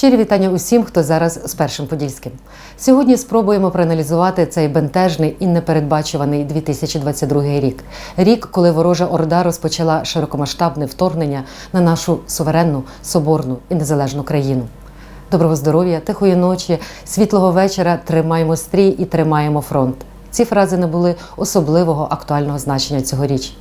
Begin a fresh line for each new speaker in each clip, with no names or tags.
Щирі вітання усім, хто зараз з першим подільським. Сьогодні спробуємо проаналізувати цей бентежний і непередбачуваний 2022 рік. Рік, коли ворожа орда розпочала широкомасштабне вторгнення на нашу суверенну, соборну і незалежну країну. Доброго здоров'я, тихої ночі, світлого вечора, тримаємо стрій і тримаємо фронт. Ці фрази не були особливого актуального значення цьогоріч.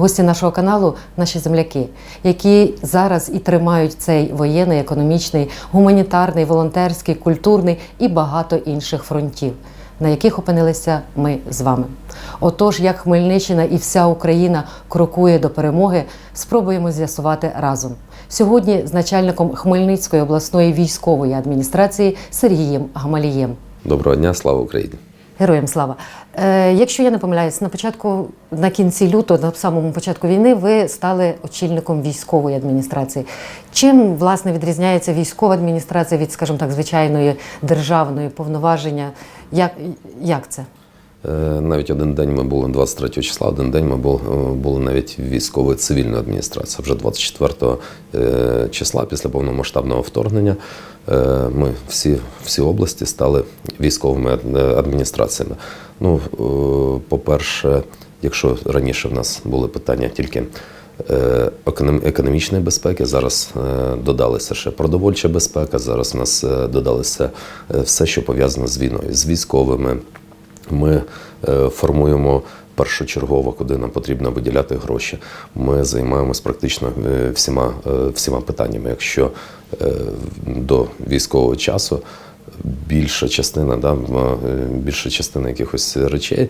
Гості нашого каналу наші земляки, які зараз і тримають цей воєнний, економічний, гуманітарний, волонтерський, культурний і багато інших фронтів, на яких опинилися ми з вами. Отож, як Хмельниччина і вся Україна крокує до перемоги, спробуємо з'ясувати разом. Сьогодні з начальником Хмельницької обласної військової адміністрації Сергієм Гамалієм.
Доброго дня, слава Україні!
Героям слава. Е, якщо я не помиляюсь, на початку, на кінці лютого, на самому початку війни, ви стали очільником військової адміністрації. Чим власне відрізняється військова адміністрація від, скажімо так, звичайної державної повноваження? Як, як це?
Е, Навіть один день ми були 23 числа, один день ми були, були навіть військовою цивільною адміністрацією. Вже 24 е, числа, після повномасштабного вторгнення, е, ми всі, всі області стали військовими адміністраціями. Ну, е, по-перше, якщо раніше в нас були питання тільки е, економічної безпеки, зараз е, додалася ще продовольча безпека, зараз в нас е, додалося е, все, що пов'язано з війною, з військовими. Ми е, формуємо першочергово, куди нам потрібно виділяти гроші. Ми займаємось практично е, всіма, е, всіма питаннями. Якщо до військового часу більша частина, да, більша частина якихось речей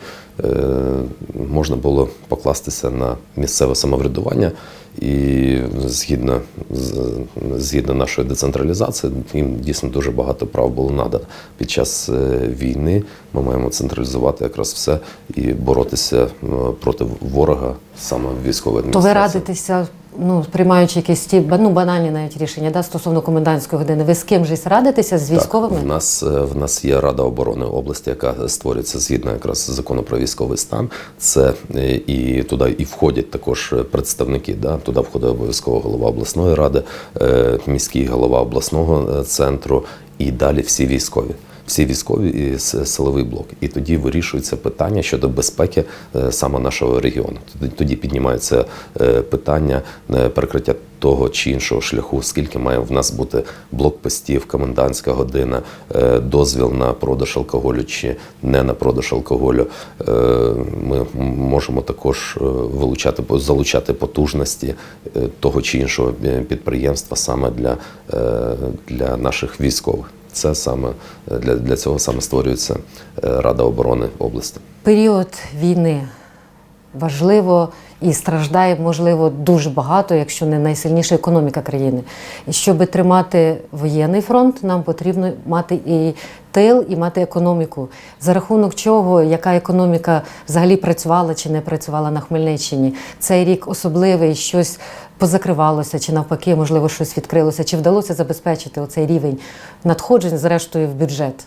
можна було покластися на місцеве самоврядування. І згідно згідно нашої децентралізації, їм дійсно дуже багато прав було надано. Під час е, війни ми маємо централізувати якраз все і боротися е, проти ворога саме в військовій
То ви
адміністрації.
радитеся, ну, приймаючи якісь ті ну, банальні навіть рішення да, стосовно комендантської години, ви з ким же радитеся з військовими?
Так, в нас е, в нас є Рада оборони області, яка створюється згідно якраз закону про військовий стан. Це і туди і входять також представники. Да? Туди входить обов'язково голова обласної ради, е, міський голова обласного е, центру і далі всі військові. Всі військові і силовий блок, і тоді вирішується питання щодо безпеки е, саме нашого регіону. Тоді, піднімається е, питання е, перекриття того чи іншого шляху, скільки має в нас бути блокпостів, комендантська година, дозвіл на продаж алкоголю чи не на продаж алкоголю. Ми можемо також вилучати залучати потужності того чи іншого підприємства саме для, для наших військових. Це саме е, для, для цього саме створюється е, Рада оборони області.
Період війни важливо і страждає, можливо, дуже багато, якщо не найсильніша економіка країни. І щоб тримати воєнний фронт, нам потрібно мати і тил, і мати економіку. За рахунок чого, яка економіка взагалі працювала чи не працювала на Хмельниччині. Цей рік особливий, щось позакривалося, чи навпаки, можливо, щось відкрилося, чи вдалося забезпечити оцей рівень надходжень, зрештою, в бюджет.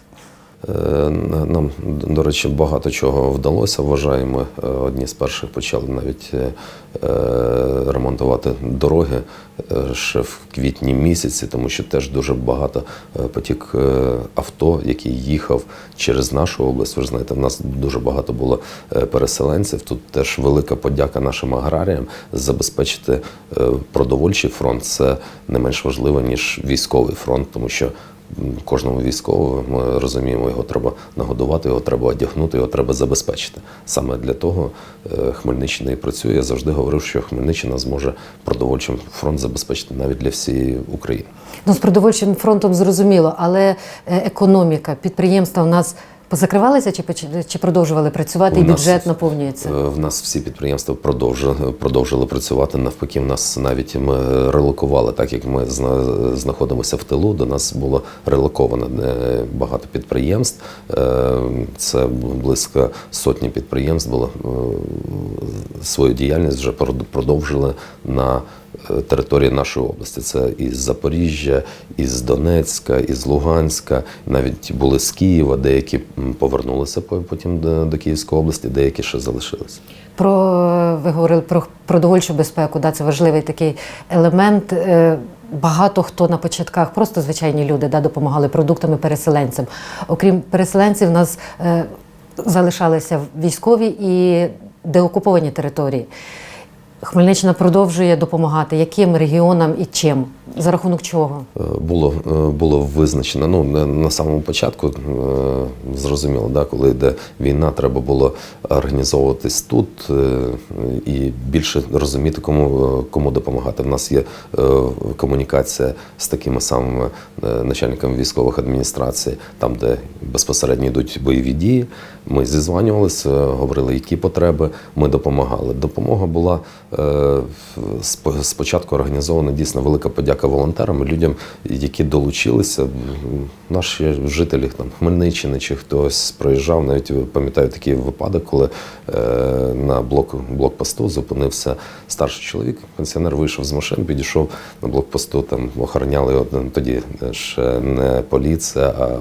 Е, Нам, до речі, багато чого вдалося. Вважаємо, Е, одні з перших почали навіть е, ремонтувати дороги ще в квітні місяці, тому що теж дуже багато потік авто, який їхав через нашу область. Ви ж знаєте, в нас дуже багато було переселенців. Тут теж велика подяка нашим аграріям забезпечити продовольчий фронт. Це не менш важливо ніж військовий фронт, тому що кожному військовому ми розуміємо, його треба нагодувати, його треба одягнути, його треба забезпечити. Саме для того е, Хмельниччина і працює. Я завжди говорив, що Хмельниччина зможе продовольчим фронт забезпечити навіть для всієї України.
Ну, з продовольчим фронтом зрозуміло, але е, економіка, підприємства у нас позакривалися чи, чи продовжували працювати, і бюджет наповнюється?
Е, В нас всі підприємства продовжили, продовжили працювати. Навпаки, в нас навіть ми релокували, так як ми зна- знаходимося в тилу. До нас було релоковано е, багато підприємств. Е, Це близько сотні підприємств було свою діяльність вже прод- продовжили на території нашої області. Це із Запоріжжя, із Донецька, із Луганська, навіть були з Києва, деякі повернулися по- потім до, до Київської області, деякі ще залишилися.
Про ви говорили про продовольчу безпеку. Да, це важливий такий елемент. Е, багато хто на початках, просто звичайні люди, да, допомагали продуктами переселенцям. Окрім переселенців, у нас е, залишалися військові і деокуповані території. Хмельниччина продовжує допомагати яким регіонам і чим? За рахунок чого?
Е, Було, е, було визначено. Ну на, самому початку е, зрозуміло, да, коли йде війна, треба було організовуватись тут і більше розуміти, кому, кому допомагати. В нас є комунікація з такими самими начальниками військових адміністрацій, там, де безпосередньо йдуть бойові дії. Ми зізванювалися, говорили, які потреби. Ми допомагали. Допомога була спочатку організована дійсно велика подяка волонтерам, людям, які долучилися. Наші жителі там Хмельниччини чи хтось проїжджав, навіть пам'ятаю такий випадок, коли е, на блок, блокпосту зупинився старший чоловік. Пенсіонер вийшов з машин, підійшов на блокпосту, там охороняли ну, тоді ще не поліція, а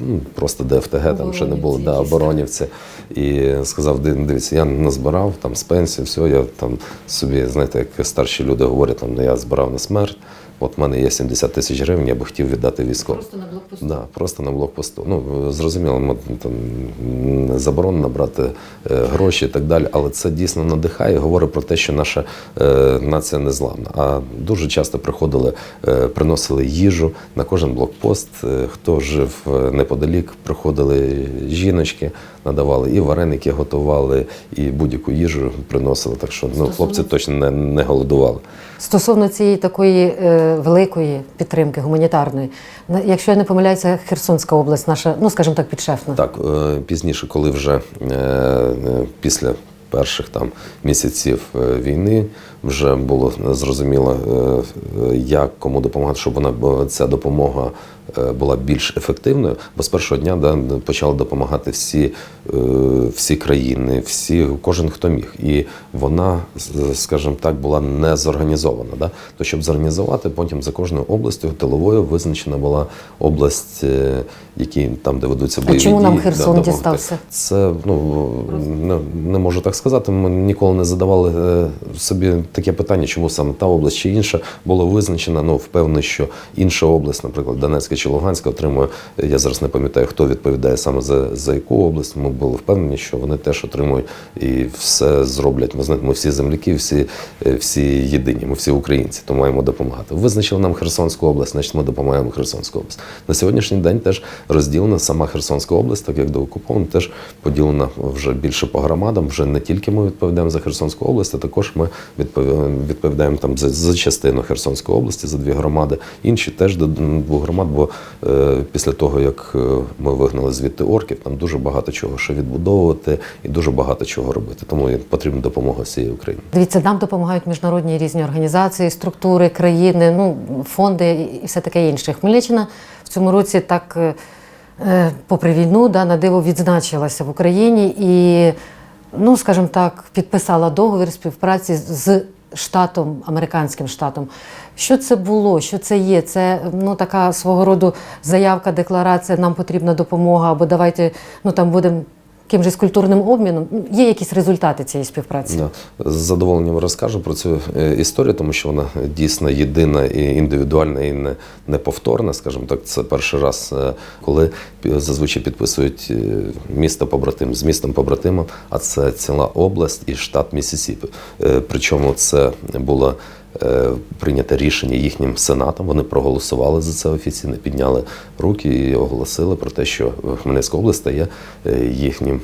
ну, просто ДФТГ, там ще не було да, оборонівці. І сказав: «Ди- дивіться, я назбирав там з пенсії, все, я там собі, знаєте, як старші люди говорять, там «Ну, я збирав на смерть. От в мене є 70 тисяч гривень, я би хотів віддати військовим.
на блокпосту.
Да, просто на блокпосту. Ну зрозуміло, ми там не заборонено брати е, гроші і так далі, але це дійсно надихає, і говорить про те, що наша е, нація не зламна. А дуже часто приходили, е, приносили їжу на кожен блокпост. Е, хто жив неподалік, приходили жіночки, надавали і вареники готували, і будь-яку їжу приносили. Так що ну, хлопці точно не, не голодували.
Стосовно цієї такої е, великої підтримки гуманітарної, якщо я не помиляюся, Херсонська область, наша, ну скажімо так, підшефна.
Так, е, пізніше, коли вже е, е, після перших там місяців е, війни вже було зрозуміло, е, як кому допомагати, щоб вона ця допомога е, була більш ефективною. Бо з першого дня да, почали допомагати всі, е, всі країни, всі, кожен хто міг. І вона, скажімо так, була не зорганізована. Да? То щоб зорганізувати, потім за кожною областю тиловою визначена була область, які там, де ведуться
А
бойові
чому нам Херсон
да,
дістався?
Це ну не, не можу так сказати. Ми ніколи не задавали собі таке питання, чому саме та область чи інша було визначено. Ну впевнений, що інша область, наприклад, Донецька чи Луганська, отримує. Я зараз не пам'ятаю, хто відповідає саме за, за яку область. Ми були впевнені, що вони теж отримують і все зроблять. Ми знаєте, ми всі земляки, всі, е, всі єдині, ми всі українці, то маємо допомагати. Визначили нам Херсонську область, значить ми допомагаємо Херсонську область. На сьогоднішній день теж розділена сама Херсонська область, так як доокупована, теж поділена вже більше по громадам. Вже не тільки ми відповідаємо за Херсонську область, а також ми відповідаємо, відповідаємо там за, за частину Херсонської області, за дві громади. Інші теж до двох громад, бо е, після того, як е, ми вигнали звідти орків, там дуже багато чого ще відбудовувати і дуже багато чого робити. Тому потрібна допомога всієї України.
Дивіться, нам допомагають міжнародні різні організації, структури, країни, ну, фонди і все таке інше. Хмельниччина в цьому році так, е, попри війну, да, на диво відзначилася в Україні і, ну, скажімо так, підписала договір співпраці з штатом, американським штатом. Що це було? Що це є? Це ну, така свого роду заявка, декларація, нам потрібна допомога, або давайте ну, там будемо якимось культурним обміном. Є якісь результати цієї співпраці?
Да. З задоволенням розкажу про цю е, історію, тому що вона дійсно єдина і індивідуальна, і не, неповторна. Скажімо так, це перший раз, е, коли зазвичай підписують е, місто побратим з містом побратимом, а це ціла область і штат Місісіпі. Причому це було. Е, Прийняте рішення їхнім сенатом. Вони проголосували за це офіційно, підняли руки і оголосили про те, що Хмельницька область стає е, їхнім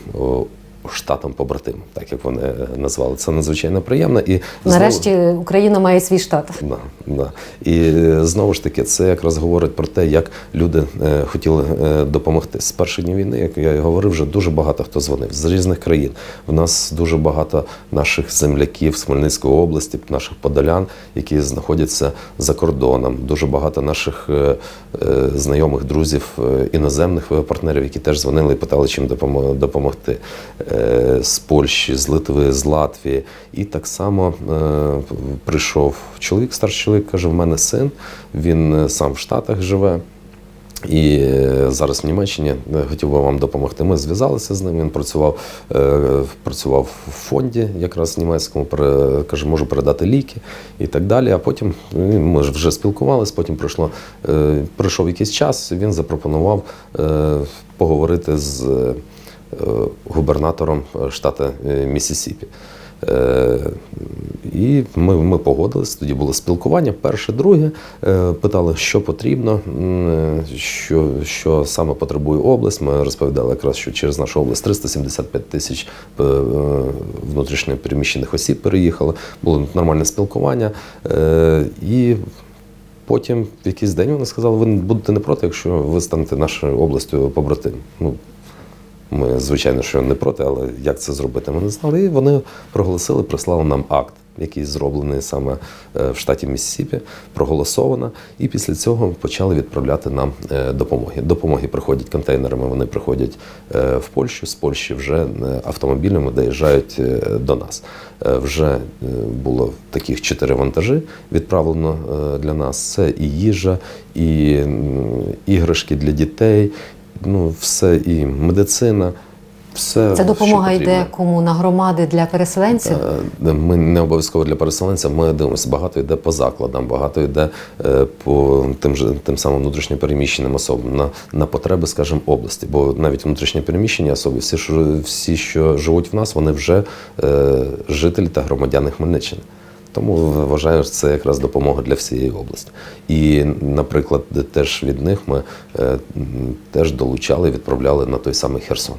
штатом побратимом, так як вони е, назвали. Це надзвичайно приємно. І знову-
Нарешті Україна має свій штат.
Да, да. І е, знову ж таки, це якраз говорить про те, як люди е, хотіли е, допомогти. З перших днів війни, як я і говорив, вже дуже багато хто дзвонив з різних країн. В нас дуже багато наших земляків з Хмельницької області, наших подолян, які знаходяться за кордоном. Дуже багато наших е, е, знайомих, друзів, е, іноземних партнерів, які теж дзвонили і питали, чим допомо- допомогти. Е, З Польщі, з Литви, з Латвії. І так само е, прийшов чоловік, старший чоловік, каже: в мене син, він е, сам в Штатах живе. І зараз в Німеччині хотів би вам допомогти. Ми зв'язалися з ним. Він працював, працював в фонді, якраз німецькому, каже, можу передати ліки і так далі. А потім ми ж вже спілкувалися, потім пройшло, пройшов якийсь час. Він запропонував поговорити з губернатором е, штату е, Міссісіпі. Е, І ми, ми погодились, тоді було спілкування. Перше, друге, е, питали, що потрібно, е, що, що саме потребує область. Ми розповідали якраз, що через нашу область 375 тисяч е, е, внутрішньо переміщених осіб переїхало. Було нормальне спілкування. Е, І потім в якийсь день вони сказали, ви будете не проти, якщо ви станете нашою областю побратим. Ну, ми, звичайно, що не проти, але як це зробити, ми не знали. І вони проголосили, прислали нам акт, який зроблений саме е, в штаті Міссісіпі, проголосовано. І після цього почали відправляти нам е, допомоги. Допомоги приходять контейнерами, вони приходять е, в Польщу. З Польщі вже автомобілями доїжджають до нас. Вже було таких чотири вантажі відправлено для нас. Це і їжа, і іграшки для дітей, ну все і медицина. Все,
Ця допомога
що
йде кому на громади для переселенців.
Е, Ми не обов'язково для переселенця. Ми дивимося, багато йде по закладам, багато йде е, по тим же тим самим внутрішньопереміщеним особам на, на потреби, скажімо, області. Бо навіть внутрішньопереміщені особи, всі, всі, що живуть в нас, вони вже е, жителі та громадяни Хмельниччини. Тому вважаю, що це якраз допомога для всієї області. І, наприклад, теж від них ми е, теж долучали, відправляли на той самий Херсон.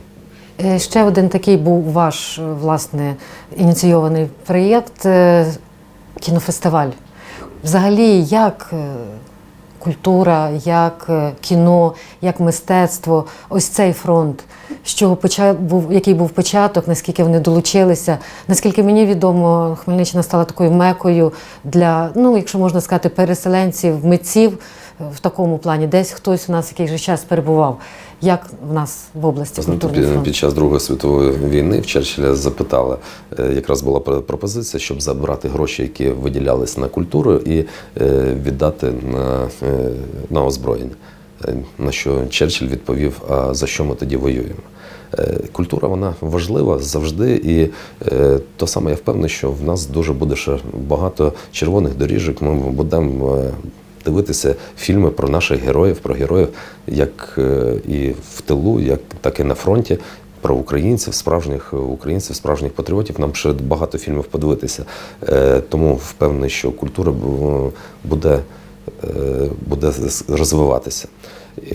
Е, Ще один такий був ваш е, власне ініційований проєкт кінофестиваль. Взагалі, як культура, як е, кіно, як мистецтво, ось цей фронт, з чого почав був, який був початок, наскільки вони долучилися. Наскільки мені відомо, Хмельниччина стала такою мекою для, ну, якщо можна сказати, переселенців, митців в такому плані. Десь хтось у нас який же час перебував. Як в нас в області культурний
під,
фронт?
під час Другої світової війни в Черчилля запитали, е, якраз була пропозиція, щоб забрати гроші, які виділялись на культуру, і е, віддати на, е, на озброєння. На що Черчилль відповів: а за що ми тоді воюємо? Культура вона важлива завжди, і е, то саме я впевнений, що в нас дуже буде ще багато червоних доріжок. Ми будемо дивитися фільми про наших героїв, про героїв як е, і в тилу, як так і на фронті. Про українців, справжніх українців, справжніх патріотів. Нам ще багато фільмів подивитися. Е, Тому впевнений, що культура буде, е, буде розвиватися.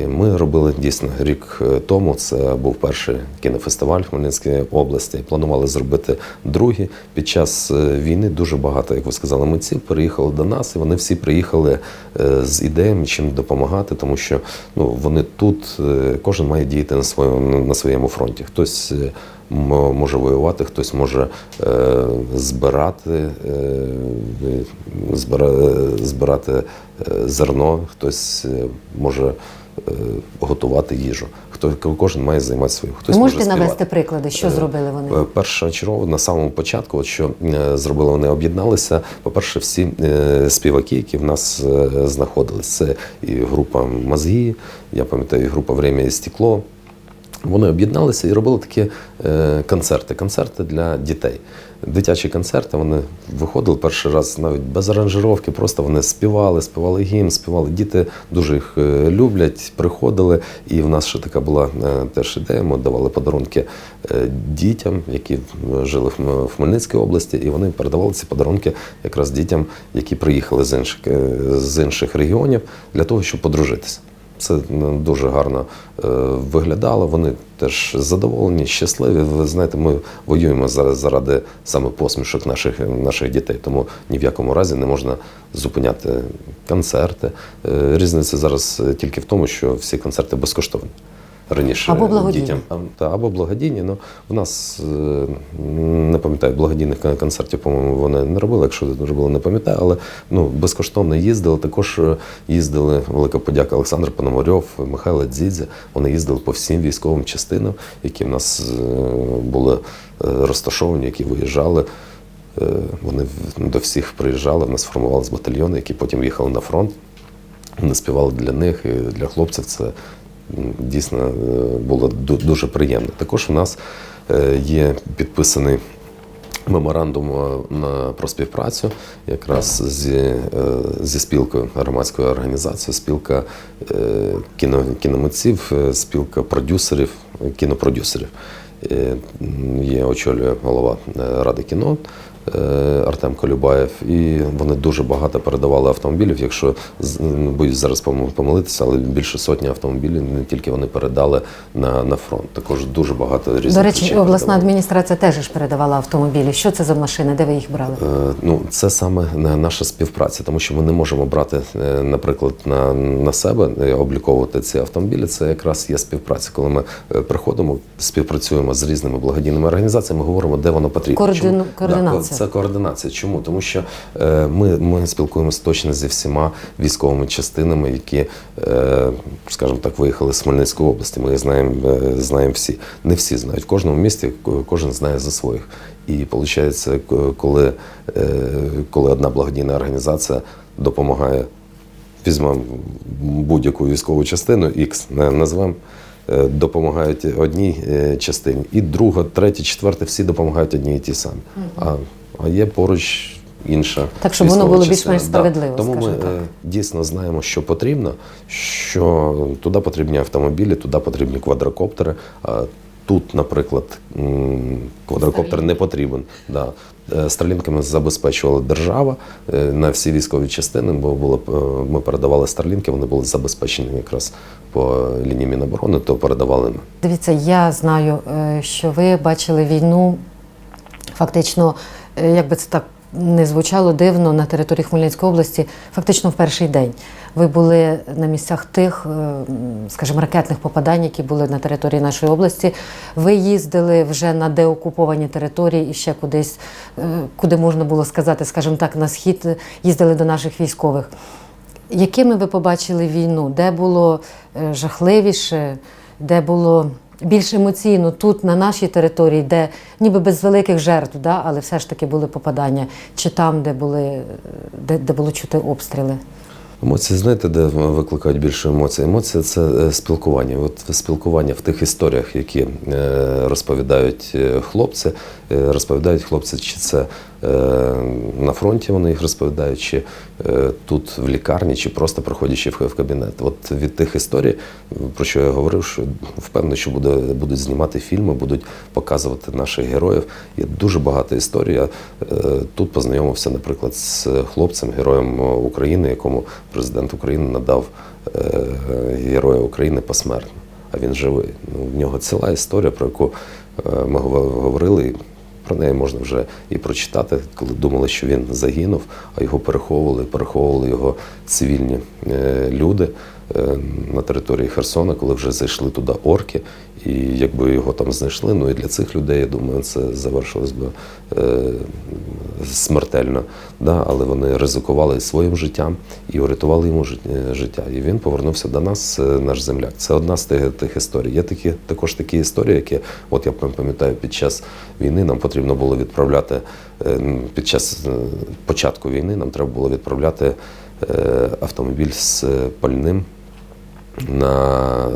Ми робили дійсно рік е, тому. Це був перший кінофестиваль в Хмельницькій області. Планували зробити другий. Під час е, війни дуже багато, як ви сказали, митців переїхали до нас, і вони всі приїхали е, з ідеями, чим допомагати, тому що ну вони тут, кожен має діяти на своєму на своєму фронті. Хтось може воювати, хтось може збирати, збирати зерно, хтось може готувати їжу. Хто кожен має займатися своїм. Хтось
Ви
може
можете навести приклади, що
Е,
зробили вони?
Е, Першочергово на самому початку, от що е, зробили вони, об'єдналися. По-перше, всі е, співаки, які в нас е, знаходились, це і група Мозги, я пам'ятаю, і група Время і стекло. Вони об'єдналися і робили такі е, концерти, концерти для дітей. Дитячі концерти вони виходили перший раз навіть без аранжировки, просто вони співали, співали гімн, співали. Діти дуже їх е, люблять, приходили. І в нас ще така була е, теж ідея. Ми давали подарунки е, дітям, які жили в Хмельницькій області, і вони передавали ці подарунки якраз дітям, які приїхали з інших, з інших регіонів, для того, щоб подружитися. Це ну, дуже гарно е, виглядало. Вони теж задоволені, щасливі. Ви знаєте, ми воюємо зараз заради саме посмішок наших, наших дітей. Тому ні в якому разі не можна зупиняти концерти. Е, Різниця зараз е, тільки в тому, що всі концерти безкоштовні. Раніше
Або благодійні.
дітям та, або благодійні. Ну, в нас е, не пам'ятаю, благодійних концертів, по-моєму, вони не робили. Якщо робили, не пам'ятаю, але ну, безкоштовно їздили. Також е, їздили велика подяка Олександр Пономарьов, Михайло Дзідзя. Вони їздили по всім військовим частинам, які в нас е, були розташовані, які виїжджали. Вони до всіх приїжджали. В нас формувалися батальйони, які потім їхали на фронт. Вони співали для них і для хлопців. Це дійсно е, було дуже приємно. Також у нас е, є підписаний меморандум е, про співпрацю якраз зі, зі спілкою громадською організацією, спілка кіно, кіномитців, спілка продюсерів, кінопродюсерів. Є очолює голова ради кіно. Е, Артем Колюбаєв, і вони дуже багато передавали автомобілів. Якщо ну, боюсь зараз помилитися, але більше сотні автомобілів не тільки вони передали на, на фронт. Також дуже багато різних
До речі,
речей
обласна
передавали.
адміністрація теж ж передавала автомобілі. Що це за машини? Де ви їх брали?
Е, Ну, це саме на- наша співпраця, тому що ми не можемо брати, е, наприклад, на, на себе е, обліковувати ці автомобілі. Це якраз є співпраця. Коли ми приходимо, співпрацюємо з різними благодійними організаціями, говоримо, де воно потрібно.
Координу- координація.
Це координація. Чому? Тому що е, ми, ми спілкуємося точно зі всіма військовими частинами, які, е, скажімо так, виїхали з Хмельницької області. Ми знаємо, е, знаємо всі. Не всі знають. В кожному місті кожен знає за своїх. І виходить, коли, е, коли одна благодійна організація допомагає, візьмемо будь-яку військову частину, X назвемо. е, Допомагають одній е, частині, і друга, третя, четверта, всі допомагають одній і ті самі. А, а є поруч інша.
Так, щоб воно було більш-менш справедливо,
Тому ми
так.
е, дійсно знаємо, що потрібно, що туди потрібні автомобілі, туди потрібні квадрокоптери. Тут, наприклад, квадрокоптер не потрібен. Да. Е, Старлінками забезпечувала держава е, на всі військові частини, бо було ми передавали старлінки, вони були забезпечені якраз по лінії Міноборони, то передавали ми.
Дивіться, я знаю, що ви бачили війну фактично, як би це так не звучало дивно, на території Хмельницької області, фактично в перший день. Ви були на місцях тих, е, скажімо, ракетних попадань, які були на території нашої області. Ви їздили вже на деокуповані території і ще кудись, е, куди можна було сказати, скажімо так, на схід е, їздили до наших військових. Якими ви побачили війну? Де було е, жахливіше, де було більш емоційно тут, на нашій території, де ніби без великих жертв, да, але все ж таки були попадання, чи там, де були де, де було чути обстріли?
Емоції, знаєте, де викликають більше емоцій? Емоції це е, спілкування. От спілкування в тих історіях, які е, розповідають е, хлопці, розповідають хлопці, чи це на фронті вони їх розповідають, чи е, тут в лікарні, чи просто приходячи в кабінет. От від тих історій, про що я говорив, що впевнений, що буде, будуть знімати фільми, будуть показувати наших героїв. Є дуже багато історій. Я е, тут познайомився, наприклад, з хлопцем, героєм України, якому президент України надав е, Героя України посмертно. А він живий. Ну, в нього ціла історія, про яку е, ми говорили. Про неї можна вже і прочитати, коли думали, що він загинув, а його переховували, переховували його цивільні е, люди е, на території Херсона, коли вже зайшли туди орки. І якби його там знайшли, ну і для цих людей, я думаю, це завершилось би е, смертельно. Да? Але вони ризикували своїм життям і урятували йому е, життя. І він повернувся до нас, е, наш земляк. Це одна з тих, тих історій. Є такі також такі історії, які, от я пам'ятаю, під час війни нам потрібно було відправляти е, під час початку війни, нам треба було відправляти автомобіль з пальним на,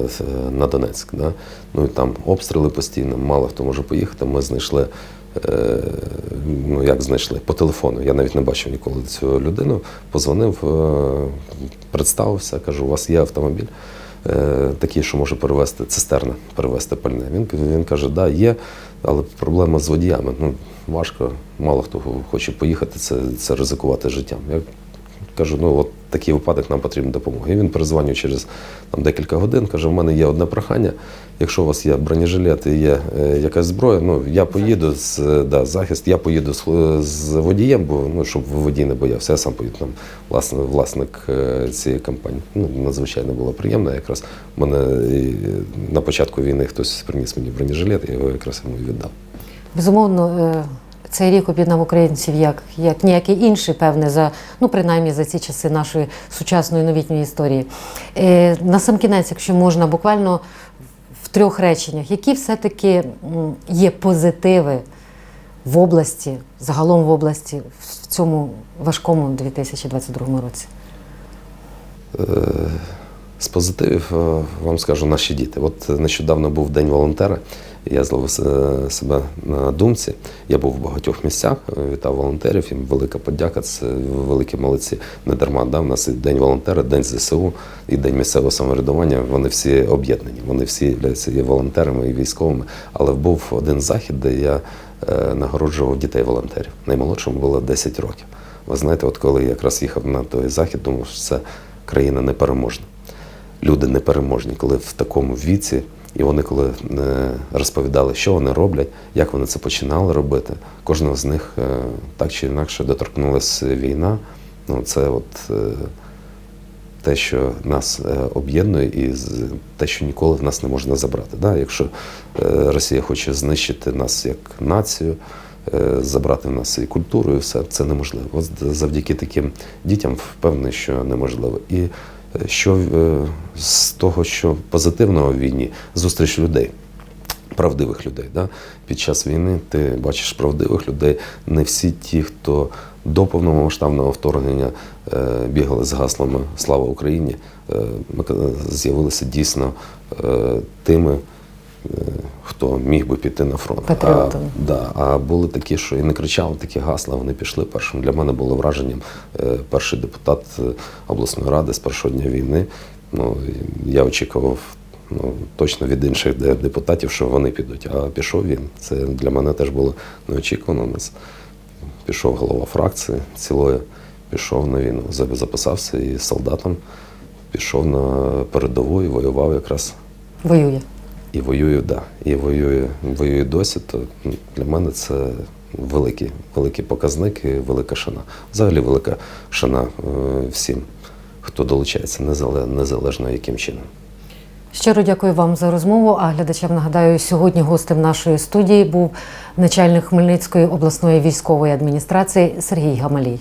на Донецьк. Да? Ну і там обстріли постійно, мало хто може поїхати. Ми знайшли. е, Ну, як знайшли? По телефону. Я навіть не бачив ніколи цю людину. Позвонив, е, представився, кажу, у вас є автомобіль е, такий, що може перевезти цистерна, перевезти пальне. Він, він каже, да, є, але проблема з водіями. Ну, важко, мало хто хоче поїхати, це, це ризикувати життям. Я Кажу, ну от такий випадок нам потрібна допомога. І він перезвонив через там, декілька годин, каже, в мене є одне прохання. Якщо у вас є бронежилет і є е, якась зброя, ну я поїду з да, захист, я поїду з, з водієм, бо ну щоб водій не боявся. Я сам поїду там власне, власник е, цієї компанії. Ну, надзвичайно було приємно. Якраз мене і на початку війни хтось приніс мені бронежилет, я його якраз йому віддав.
Безумовно, е, цей рік об'єднав українців як, як ніякий інший, певне, за ну принаймні за ці часи нашої сучасної новітньої історії. Е, на сам кінець, якщо можна, буквально в трьох реченнях, які все-таки є позитиви в області, загалом в області в цьому важкому 2022 році?
Е, З позитивів е, вам скажу наші діти. От нещодавно був День волонтера. Я зловив е, себе на думці. Я був в багатьох місцях, е, вітав волонтерів. Їм велика подяка. Це великі молодці. Не дарма да, в нас і День волонтера, День ЗСУ і День місцевого самоврядування. Вони всі об'єднані. Вони всі являються і волонтерами, і військовими. Але був один захід, де я е, нагороджував дітей-волонтерів. Наймолодшому було 10 років. Ви знаєте, от коли я якраз їхав на той захід, думав, що це країна непереможна люди непереможні, коли в такому віці, і вони коли е, розповідали, що вони роблять, як вони це починали робити. Кожного з них е, так чи інакше доторкнулася війна. Ну, це от е, те, що нас об'єднує, і те, що ніколи в нас не можна забрати. Да? Якщо Росія хоче знищити нас як націю, забрати в нас і культуру, і все, це неможливо. От завдяки таким дітям впевнений, що неможливо. І що е, з того, що позитивного в війні, зустріч людей. Правдивих людей. Да? Під час війни ти бачиш правдивих людей, не всі ті, хто до повномасштабного вторгнення е, бігали з гаслами Слава Україні, е, ми з'явилися дійсно е, тими, е, хто міг би піти на фронт. А, да, а були такі, що і не кричали такі гасла, вони пішли першим. Для мене було враженням е, перший депутат е, обласної ради з першого дня війни. Ну, я очікував ну, точно від інших депутатів, що вони підуть. А пішов він. Це для мене теж було неочікувано. У нас пішов голова фракції цілої, пішов на війну, За- записався і солдатом, пішов на передову і воював якраз.
Воює.
І воює, да. І воює, воює досі. То для мене це великий, великий показник і велика шана. Взагалі велика шана е, всім, хто долучається, незале- незалежно яким чином.
Щиро дякую вам за розмову. А глядачам нагадаю, сьогодні гостем нашої студії був начальник Хмельницької обласної військової адміністрації Сергій Гамалій.